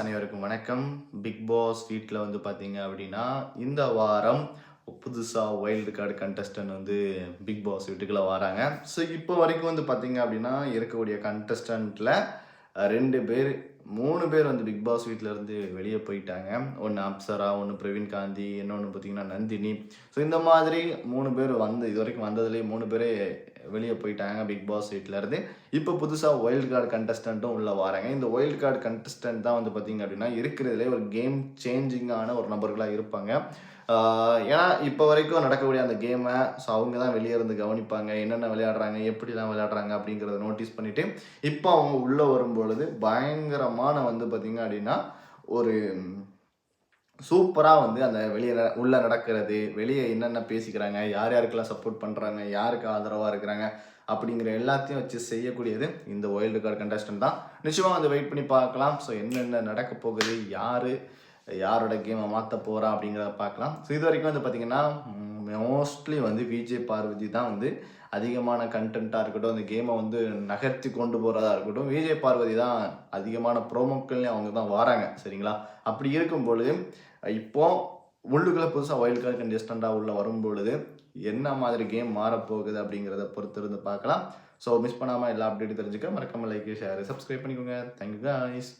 அனைவருக்கும் வணக்கம். Big pass வீட்டில் வந்து பார்த்தீங்க அப்படின்னா இந்த வாரம் புதுசாக வைல்டு கார்டு கண்டஸ்டன்ட் வந்து பிக் பாஸ் வீட்டுக்குள்ளே வராங்க. ஸோ இப்போ வரைக்கும் வந்து பார்த்தீங்க அப்படின்னா இருக்கக்கூடிய கண்டஸ்டண்ட்டில் ரெண்டு பேர் மூணு பேர் வந்து பிக் பாஸ் வீட்டில் இருந்து வெளியே போயிட்டாங்க. ஒன்று அப்சரா ஒன்று பிரவீன் காந்தி இன்னொன்று பார்த்தீங்கன்னா நந்தினி. ஸோ இந்த மாதிரி மூணு பேர் வந்து இது வரைக்கும் வந்ததுலேயே மூணு பேரே வெளியே போயிட்டாங்க பிக் பாஸ் வீட்டில் இருந்து. இப்போ புதுசாக வைல்டு கார்டு கண்டஸ்டண்ட்டும் உள்ளே வராங்க. இந்த ஒயில்ட் கார்டு கண்டஸ்டன்ட் தான் வந்து பார்த்திங்க அப்படின்னா இருக்கிறதுலே ஒரு கேம் சேஞ்சிங்கான ஒரு நபர்களாக இருப்பாங்க. ஏன்னா இப்போ வரைக்கும் நடக்கக்கூடிய அந்த கேமை ஸோ அவங்க தான் வெளியே இருந்து கவனிப்பாங்க. என்னென்ன விளையாடுறாங்க எப்படிலாம் விளையாடுறாங்க அப்படிங்கிறத நோட்டீஸ் பண்ணிவிட்டு இப்போ அவங்க உள்ளே வரும்பொழுது பயங்கரமாக பயங்கரமான வந்து பார்த்திங்க அப்படின்னா ஒரு சூப்பராக வந்து அந்த வெளியே உள்ளே நடக்கிறது வெளியே என்னென்ன பேசிக்கிறாங்க யார் யாருக்கெல்லாம் சப்போர்ட் பண்ணுறாங்க யாருக்கு ஆதரவாக இருக்கிறாங்க அப்படிங்கிற எல்லாத்தையும் வச்சு செய்யக்கூடியது இந்த வைல்டு கார்டு கண்டஸ்டன்ட் தான். நிச்சயமாக வந்து வெயிட் பண்ணி பார்க்கலாம். ஸோ என்னென்ன நடக்க போகுது யார் யாரோட கேமை மாற்ற போகிறா அப்படிங்கிறத பார்க்கலாம். ஸோ இது வரைக்கும் வந்து பார்த்திங்கன்னா மோஸ்ட்லி வந்து விஜய் பார்வதி தான் வந்து அதிகமான கண்டென்ட்டாக இருக்கட்டும் அந்த கேமை வந்து நகர்த்தி கொண்டு போகிறதா இருக்கட்டும் விஜய் பார்வதி தான் அதிகமான ப்ரோமோக்கள்லேயும் அவங்க தான் வராங்க சரிங்களா? அப்படி இருக்கும் பொழுது இப்போ உள்ளுக்குள்ளே புதுசாக வைல்ட் கார்டு கண்டஸ்டண்ட்டாக உள்ளே வரும் பொழுது என்ன மாதிரி கேம் மாறப்போகுது அப்படிங்கிறத பொறுத்து இருந்து பார்க்கலாம். ஸோ மிஸ் பண்ணாமல் எல்லா அப்டேட்டும் தெரிஞ்சுக்க மறக்காமல் லைக் ஷேர் சப்ஸ்கிரைப் பண்ணிக்கோங்க. Thank you guys